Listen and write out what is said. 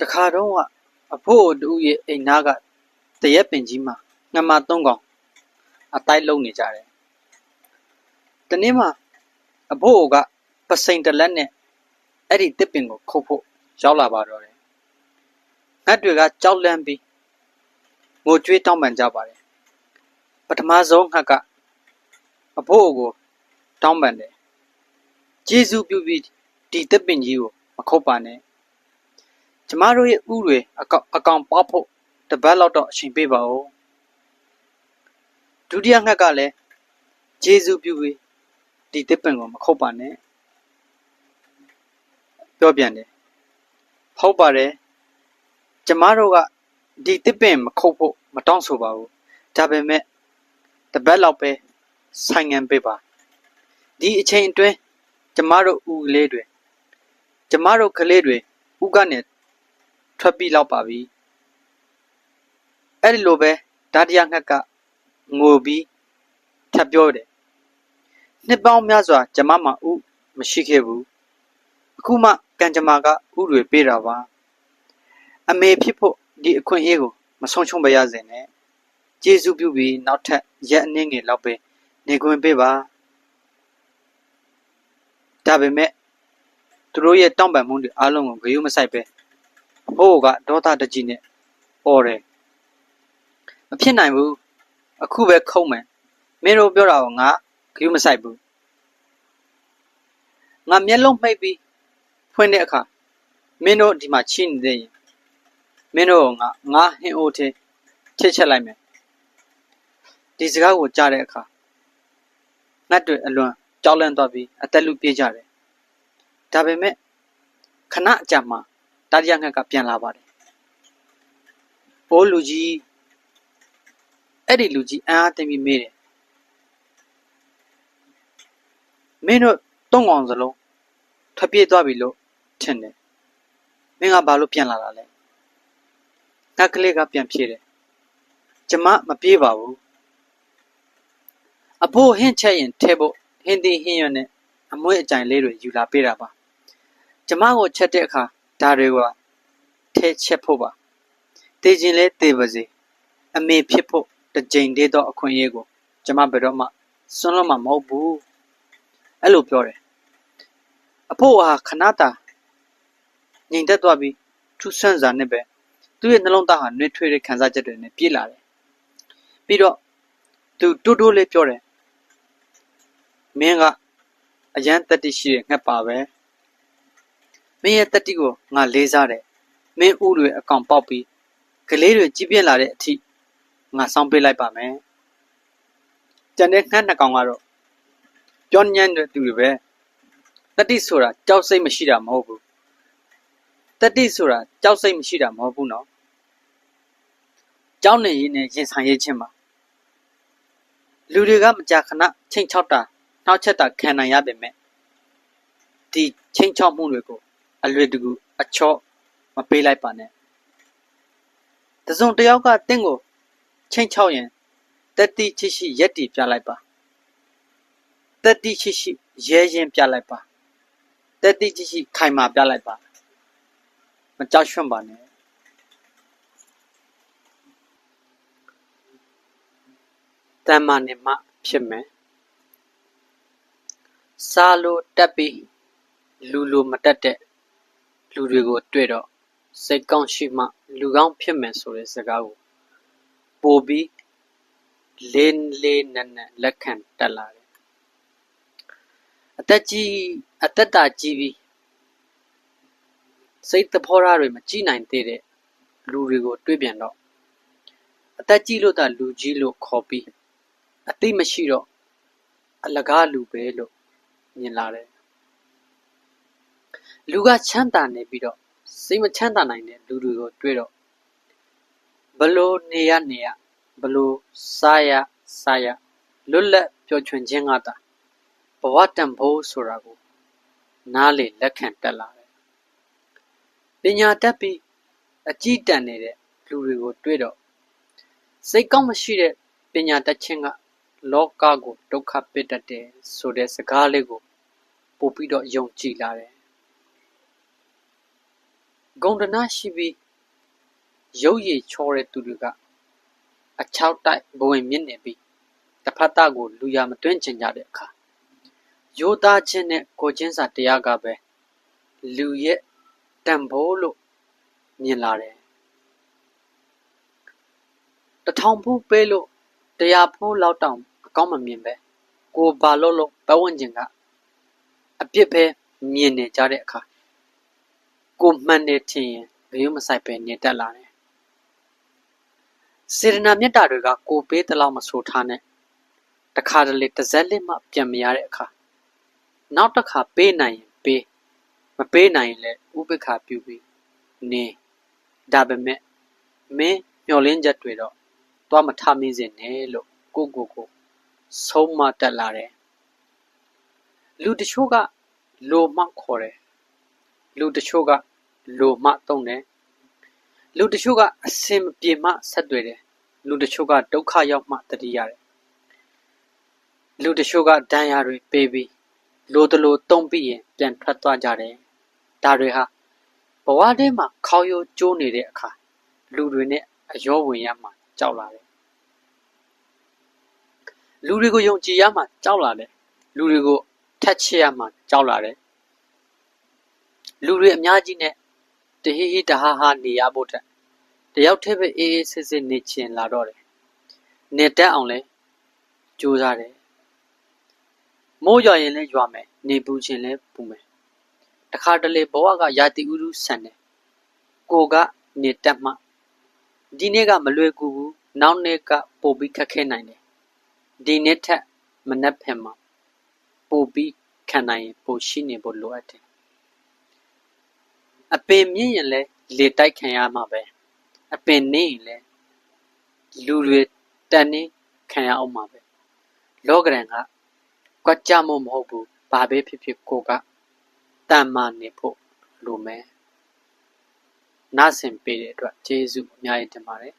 တခါတော့ကအဖို့တူရဲ့အိမ်နာကတရက်ပင်ကြီးမှာငမသုံးကောင်အတိုက်လုံးနေကြတယ်။တနေ့မှာအဖို့ကပစိန်တလက်နဲ့အဲ့ဒီတစ်ပင်ကိုခုတ်ဖို့ရောက်လာပါတော့တယ်။ငတ်တွေကကြောက်လန့်ပြီးငိုကြွေးတောင်းပန်ကြပါတယ်။ပထမဆုံးငှက်ကအဖို့ကိုတောင်းပန်တယ်။ကျေးဇူးပြုပြီးဒီတစ်ပင်ကြီးကိုမခုတ်ပါနဲ့ ကျမတို့ရဲ့ဥတွေအကောင်အကောင်ပေါက်ဖို့တပတ်လောက်တော့အချိန်ပေးပါဦးဒုတိယငှက်ကလည်းဂျေစုပြုပြီးဒီတစ်ပင်ကိုမခုတ်ပါနဲ့ပြောပြန်တယ်ဟုတ်ပါတယ်ကျမတို့ကဒီတစ်ပင်မခုတ်ဖို့မတောင်းဆိုပါဘူးဒါပေမဲ့တပတ်လောက်ပဲဆိုင်ငံပေးပါဒီအချိန်အတွင်းကျမတို့ဥကလေးတွေကျမတို့ကလေးတွေဥကနေ ထွက်ပြီးလောက်ပါပြီအဲ့ဒီလိုပဲဓာတရငှက်ကငိုပြီးထပ်ပြောတယ်နှစ်ပေါင်းများစွာကျမမှဥမရှိခဲ့ဘူးအခုမှကံကြမ္မာကဥတွေပေးတာပါအမေဖြစ်ဖို့ဒီအခွင့်အရေးကိုမဆုံးရှုံးပါရစေနဲ့ကျေးဇူးပြုပြီးနောက်ထပ်ရက်အနည်းငယ်လောက်ပဲနေခွင့်ပေးပါဒါပေမဲ့သူတို့ရဲ့တောင်းပန်မှုတွေအားလုံးကိုဂရုမစိုက်ပဲ ဟိုးကဒေါသတကြီးနဲ့အော်တယ်မဖြစ်နိုင်ဘူးအခုပဲခုံးမယ်မင်းတို့ပြောတာကိုငါဂရုမစိုက်ဘူးငါမျက်လုံးမှိတ်ပြီးဖွင့်တဲ့အခါမင်းတို့ဒီမှာချိနေတဲ့ရင်မင်းတို့ကငါငါဟင်းအိုးထဲချစ်ချက်လိုက်မယ်ဒီစကားကိုကြားတဲ့အခါငတ်တွေအလွန်ကြောက်လန့်သွားပြီးအသက်လူပြေးကြတယ်ဒါပေမဲ့ခဏအကြာမှာ တာရီယာငှက်ကပြန်လာပါတယ်။ဘိုးလူကြီးအဲ့ဒီလူကြီးအံ့အားသင့်ပြီးမေးတယ်။မင်းတို့တုံးကောင်စလုံးထွက်ပြေးသွားပြီလို့ထင်တယ်။မင်းကဘာလို့ပြန်လာတာလဲ။ငှက်ကလေးကပြန်ဖြေတယ်။ကျမမပြေးပါဘူး။အဖိုးဟင်းချက်ရင်ထဲဖို့ဟင်းသီးဟင်းရွက်နဲ့အမွှေးအကြိုင်လေးတွေယူလာပေးတာပါ။ကျမကိုချက်တဲ့အခါ ဒါတွေကထဲချက်ဖို့ပါတေးခြင်းလဲတေးပါစေအမေဖြစ်ဖို့တစ်ကြိမ်တည်းသောအခွင့်အရေးကိုကျမဘယ်တော့မှစွန့်လွတ်မှာမဟုတ်ဘူးအဲ့လိုပြောတယ်အဖို့ဟာခဏတာငြိမ်သက်သွားပြီးထူးဆန်းစွာနဲ့ပဲသူ့ရဲ့နှလုံးသားဟာနှွေးထွေးတဲ့ခံစားချက်တွေနဲ့ပြည့်လာတယ်ပြီးတော့သူတိုးတိုးလေးပြောတယ်မင်းကအရန်တက်တိရှိတဲ့ငှက်ပါပဲမ င်းရဲ့တက်တိကိုငါလေးစားတယ်မင်းဥတွေအကောင်ပေါက်ပြီးကလေးတွေကြီးပြင်းလာတဲ့အထိငါစောင်းပေးလိုက်ပါမယ်ကျန်တဲ့ငှက်နှစ်ကောင်ကတော့ပြောညံ့တဲ့သူတွေပဲတတိဆိုတာကြောက်စိတ်မရှိတာမဟုတ်ဘူးတတိဆိုတာကြောက်စိတ်မရှိတာမဟုတ်ဘူးနော်ကြောက်နေရင်းနဲ့ရင်ဆိုင်ရခြင်းပါလူတွေကမကြာခဏချိန်ချောက်တာနှောက်ချက်တာခံနိုင်ရပေမဲ့ဒီချိန်ချောက်မှုတွေကို အလွယ်တကူအချော့မပေးလိုက်ပါနဲ့တစုံတယောက်ကတင့်ကိုချိန်ချောက်ရင်တက်တိချစ်ရှိရက်တီပြလိုက်ပါတက်တိချစ်ရှိရဲရင်ပြလိုက်ပါတက်တိချစ်ရှိခိုင်မာပြလိုက်ပါမကြောက်ရွံ့ပါနဲ့တမ္မာနေမှဖြစ်မယ်စားလို့တက်ပြီးလူလိုမတက်တဲ့ လူတွေကိုတွေ့တော့ စိတ်ကောင်းရှိမှ လူကောင်းဖြစ်မယ်ဆိုတဲ့စကားကို ပိုပြီး လေးလေးနက်နက် လက်ခံတက်လာတယ်အသက်ကြီးအသက်တာကြီးပြီးစိတ်သဘောထားတွေမကြည့်နိုင်သေးတဲ့လူတွေကို တွေ့ပြန်တော့အသက်ကြီးလို့သာလူကြီးလို့ခေါ်ပြီးအသိမရှိတော့အလကားလူပဲလို့မြင်လာတယ် လူကချမ်းသာနေပြီးတော့စိတ်မချမ်းသာနိုင်တဲ့လူတွေကိုတွေ့တော့ဘလို့နေရနေရဘလို့စားရစားရလွတ်လပ်ပျော်ရွှင်ခြင်းကသာဘဝတန်ဖိုးဆိုတာကိုနားလေလက်ခံတက်လာတယ်ပညာတတ်ပြီးအကြည့်တန်နေတဲ့လူတွေကိုတွေ့တော့စိတ်ကောင်းမရှိတဲ့ပညာတတ်ခြင်းကလောကကိုဒုက္ခပစ်တတ်တယ်ဆိုတဲ့စကားလေးကိုပို့ပြီးတော့ယုံကြည်လာတယ် ဂုံတနာရှိပြီးရုပ်ရည်ချောတဲ့သူတွေကအချောက်တိုက်ဘဝင်မြင့်နေပြီးတစ်ဖက်သားကိုလူရမတွင်းချင်ကြတဲ့အခါရိုးသားခြင်းနဲ့ကိုချင်းစာတရားကပဲလူရဲ့တန်ဖိုးလို့မြင်လာတယ်တထောင်ဖို့ပေးလို့တရားဖို့လောက်တောင်အကောင်းမမြင်ပဲကိုဘာလို့လို့ပတ်ဝန်းကျင်ကအပြစ်ပဲမြင်နေကြတဲ့အခါ ကိုမှန်တယ်ထင်ရင်ဘယ်မှမဆိုင်ပဲနေတတ်လာတယ်စေရနာမေတ္တာတွေကကိုပေးတလောက်မဆိုထားနဲ့တခါတလေတစ်စက်လက်မှပြန်မရတဲ့အခါနောက်တစ်ခါပေးနိုင်ရင်ပေးမပေးနိုင်ရင်လည်းဥပိ္ပခာပြုပြီးနေဒါပေမဲ့မင်းမျောလင်းချက်တွေတော့သွားမထမင်းစင်နဲ့လို့ကိုကိုကိုဆုံးမတက်လာတယ်လူတချို့ကလိုမှခေါ်တယ် လူတချို့ကလိုမှတုံးတယ်လူတချို့ကအစင်မပြေမှဆက်တွေ့တယ်လူတချို့ကဒုက္ခရောက်မှတတိရတယ်လူတချို့ကဒဏ်ရာတွေပေးပြီးလိုတလိုတုံးပြီးရင်ပြန်ထွက်သွားကြတယ်ဒါတွေဟာဘဝထဲမှာခေါရိုးကျိုးနေတဲ့အခါလူတွေနဲ့အယောဝင်ရမှကြောက်လာတယ်လူတွေကိုယုံကြည်ရမှကြောက်လာတယ်လူတွေကိုထက်ချရမှကြောက်လာတယ် လူတွေအများကြီးနဲ့တဟိဟိတဟာဟာနေရဖို့တက်တယောက်တည်းပဲအေးအေးဆေးဆေးနေချင်လာတော့တယ်နေတက်အောင်လဲကြိုးစားတယ်မိုးရွာရင်လဲရွာမယ်နေပူချင်လဲပူမယ်တခါတလေဘဝကရာတီဥရုဆန်တယ်ကိုကနေတက်မှဒီနေ့ကမလွယ်ကူဘူးနောက်နေ့ကပိုပြီးခက်ခဲနိုင်တယ်ဒီနေ့ထက်မနှက်ဖင်မှာပိုပြီးခံနိုင်ရင်ပိုရှိနေဖို့လိုအပ်တယ် အပင်မြင့်ရင်လဲလေတိုက်ခံရမှာပဲအပင်နေရင်လဲလူတွေတန်နေခံရအောင်မှာပဲလောကရန်ကကွက်ကြမို့မဟုတ်ဘူးဘာပဲဖြစ်ဖြစ်ကိုကတန်မာနေဖို့လိုမယ်နားဆင်ပေးတဲ့အတွက်ကျေးဇူးအများကြီးတင်ပါတယ်